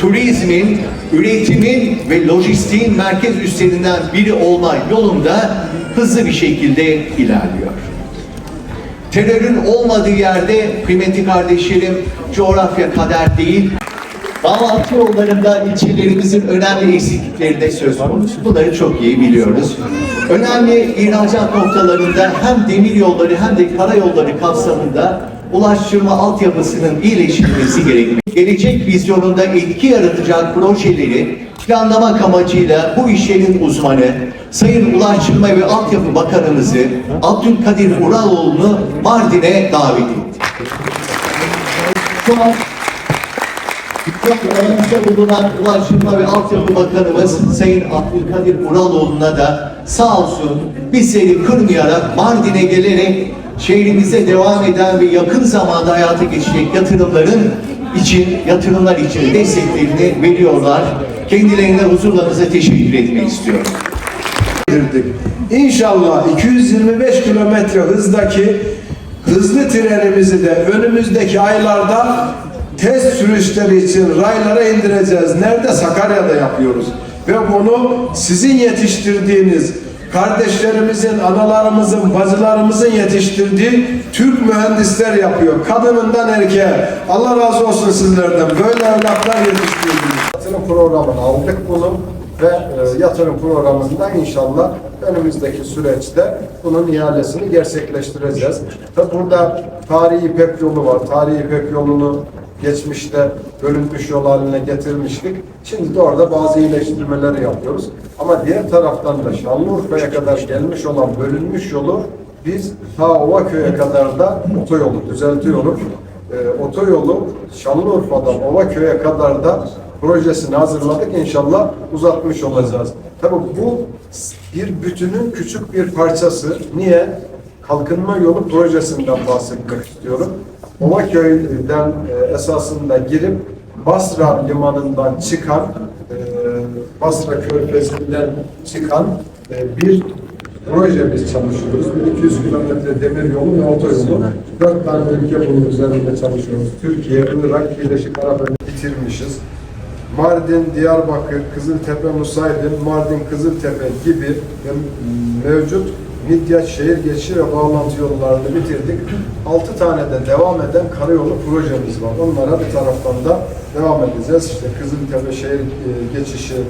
turizmin, üretimin ve lojistiğin merkez üstlerinden biri olma yolunda hızlı bir şekilde ilerliyor. Terörün olmadığı yerde kıymetli kardeşlerim coğrafya kader değil. Bağlantı yollarında ilçelerimizin önemli eksiklikleri de söz konusu. Bunları çok iyi biliyoruz. Önemli ihracat noktalarında hem demir yolları hem de karayolları kapsamında ulaştırma altyapısının iyileştirilmesi gerekmektedir. Gelecek vizyonunda etki yaratacak projeleri planlamak amacıyla bu işlerin uzmanı Sayın Ulaştırma ve Altyapı Bakanımızı Abdülkadir Uraloğlu'nu Mardin'e davet ettik. Şu an Aramızda bulunan Ulaştırma ve Altyapı Bakanımız Sayın Abdülkadir Uraloğlu'na da sağ olsun bizleri kırmayarak Mardin'e gelerek şehrimize devam eden ve yakın zamanda hayata geçecek yatırımların için, yatırımlar için desteklerini veriyorlar. Kendilerine huzurlarınıza teşekkür etmek istiyorum. İnşallah 225 kilometre hızdaki hızlı trenimizi de önümüzdeki aylarda test sürüşleri için raylara indireceğiz. Nerede? Sakarya'da yapıyoruz. Ve bunu sizin yetiştirdiğiniz kardeşlerimizin, analarımızın, bacılarımızın yetiştirdiği Türk mühendisler yapıyor. Kadınından erkeğe. Allah razı olsun sizlerden. Böyle evlatlar yetiştirdiniz. Yatırım programını aldık bunu ve e, yatırım programından inşallah önümüzdeki süreçte bunun ihalesini gerçekleştireceğiz. Tabi burada tarihi İpek yolu var. Tarihi İpek yolunu geçmişte bölünmüş yol haline getirmiştik. Şimdi de orada bazı iyileştirmeleri yapıyoruz. Ama diğer taraftan da Şanlıurfa'ya kadar gelmiş olan bölünmüş yolu biz ta Ovaköy'e kadar da otoyolu düzeltiyoruz. E, otoyolu Şanlıurfa'dan Ovaköy'e kadar da projesini hazırladık. İnşallah uzatmış olacağız. Tabii bu bir bütünün küçük bir parçası. Niye? Kalkınma yolu projesinden bahsetmek istiyorum. Ovaköy'den e, esasında girip Basra limanından çıkan e, Basra körfezinden çıkan e, bir proje biz çalışıyoruz. Bir 200 kilometre demir yolu ve otoyolu. Dört tane ülke bunun üzerinde çalışıyoruz. Türkiye, Irak, Birleşik Arap Emirlikleri bitirmişiz. Mardin, Diyarbakır, Kızıltepe, Nusaydin, Mardin, Kızıltepe gibi mevcut Midyat şehir geçişi ve bağlantı yollarını bitirdik. 6 tane de devam eden karayolu projemiz var. Onlara bir taraftan da devam edeceğiz. İşte Kızıltepe şehir e, geçişi, e,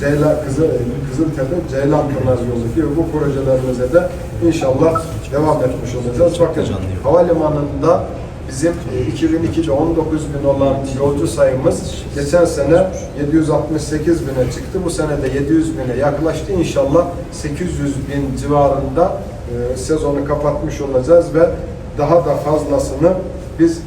Ceylan, Kızıl, e, Kızıltepe, Ceylan Pınar yolu gibi bu projelerimize de inşallah devam etmiş olacağız. Bakın havalimanında Bizim e, 2002'de 19 bin olan yolcu sayımız geçen sene 768 bine çıktı. Bu sene de 700 bine yaklaştı. İnşallah 800 bin civarında e, sezonu kapatmış olacağız ve daha da fazlasını biz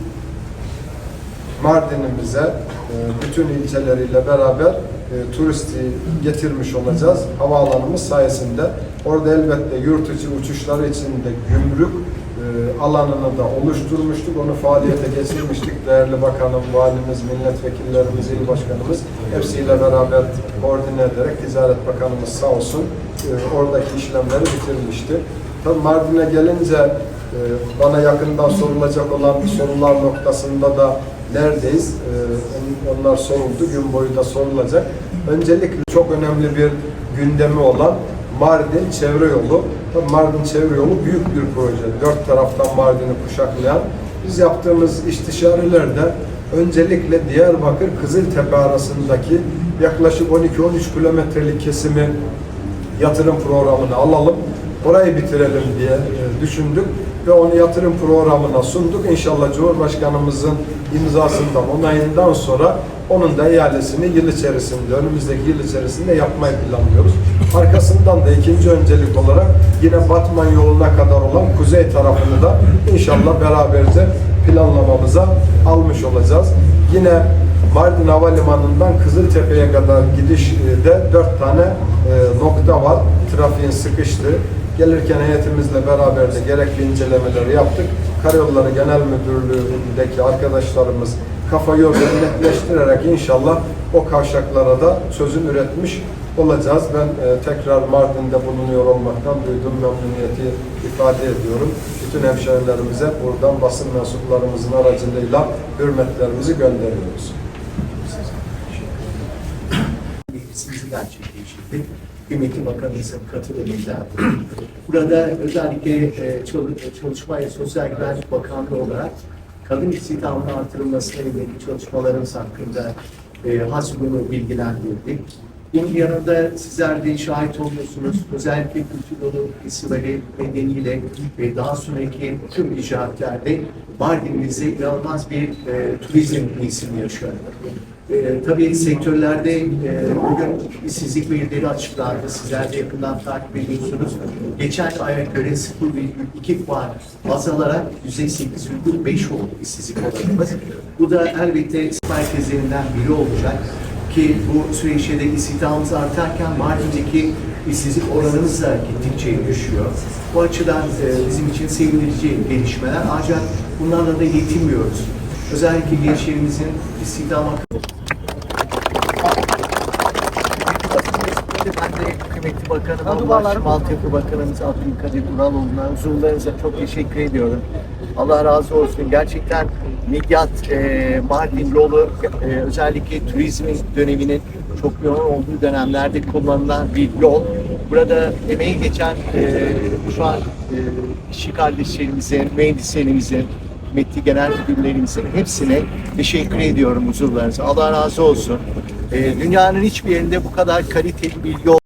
Mardin'imize e, bütün ilçeleriyle beraber e, turisti getirmiş olacağız havaalanımız sayesinde. Orada elbette yurt içi uçuşları için de gümrük alanını da oluşturmuştuk. Onu faaliyete geçirmiştik. Değerli bakanım, valimiz, milletvekillerimiz, il başkanımız hepsiyle beraber koordine ederek Ticaret Bakanımız sağ olsun e, oradaki işlemleri bitirmişti. Tabii Mardin'e gelince e, bana yakından sorulacak olan sorular noktasında da neredeyiz? E, onlar soruldu. Gün boyu da sorulacak. Öncelikle çok önemli bir gündemi olan Mardin Çevre Yolu. Mardin Çevre Yolu büyük bir proje. Dört taraftan Mardin'i kuşaklayan. Biz yaptığımız istişarelerde öncelikle Diyarbakır Kızıltepe arasındaki yaklaşık 12-13 kilometrelik kesimi yatırım programını alalım. Orayı bitirelim diye e, düşündük ve onu yatırım programına sunduk. İnşallah Cumhurbaşkanımızın imzasından, onayından sonra onun da ihalesini yıl içerisinde, önümüzdeki yıl içerisinde yapmayı planlıyoruz. Arkasından da ikinci öncelik olarak yine Batman yoluna kadar olan kuzey tarafını da inşallah beraberce planlamamıza almış olacağız. Yine Mardin Havalimanı'ndan Kızıltepe'ye kadar gidişte dört tane e, nokta var. Trafiğin sıkıştığı. Gelirken heyetimizle beraber de gerekli incelemeleri yaptık. Karayolları Genel Müdürlüğü'ndeki arkadaşlarımız kafa yorumu netleştirerek inşallah o kavşaklara da çözüm üretmiş olacağız. Ben e, tekrar Mardin'de bulunuyor olmaktan duyduğum memnuniyeti ifade ediyorum. Bütün hemşehrilerimize buradan basın mensuplarımızın aracılığıyla hürmetlerimizi gönderiyoruz. Ofisimizi gerçekleştirdik. Kıymetli Bakanımızın katılımıyla. Burada özellikle e, çalı- Çalışma ve Sosyal Güvenlik Bakanlığı olarak kadın istihdamının artırılmasına yönelik çalışmalarımız hakkında e, hasbunu bilgilendirdik. Bunun yanında sizler de şahit oluyorsunuz. Özellikle kültür yolu festivali nedeniyle ve daha sonraki tüm icraatlerde Mardin'imizde inanılmaz bir e, turizm mevsimi yaşıyor. E, tabii sektörlerde e, bugün işsizlik verileri açıklandı. Sizler de yakından takip ediyorsunuz. Geçen aya göre 0,2 puan azalarak %8,5 oldu işsizlik oranımız. Bu da elbette merkezlerinden biri olacak ki bu süreçte de istihdamımız artarken Mardin'deki işsizlik oranımız da gittikçe düşüyor. Bu açıdan e, bizim için sevindirici gelişmeler ancak bunlarla da yetinmiyoruz. Özellikle gençlerimizin istihdam hakkı ben de kıymetli bakanım, Ulaştırma Altyapı Bakanımız Abdülkadir Uraloğlu'na huzurlarınıza çok teşekkür ediyorum. Allah razı olsun. Gerçekten Midyat, e, Mardin yolu e, özellikle turizmin döneminin çok yoğun olduğu dönemlerde kullanılan bir yol. Burada emeği geçen e, şu an e, işçi kardeşlerimizin, mühendislerimizin, kıymetli genel müdürlerimizin hepsine teşekkür ediyorum huzurlarınıza. Allah razı olsun. E, dünyanın hiçbir yerinde bu kadar kaliteli bir yol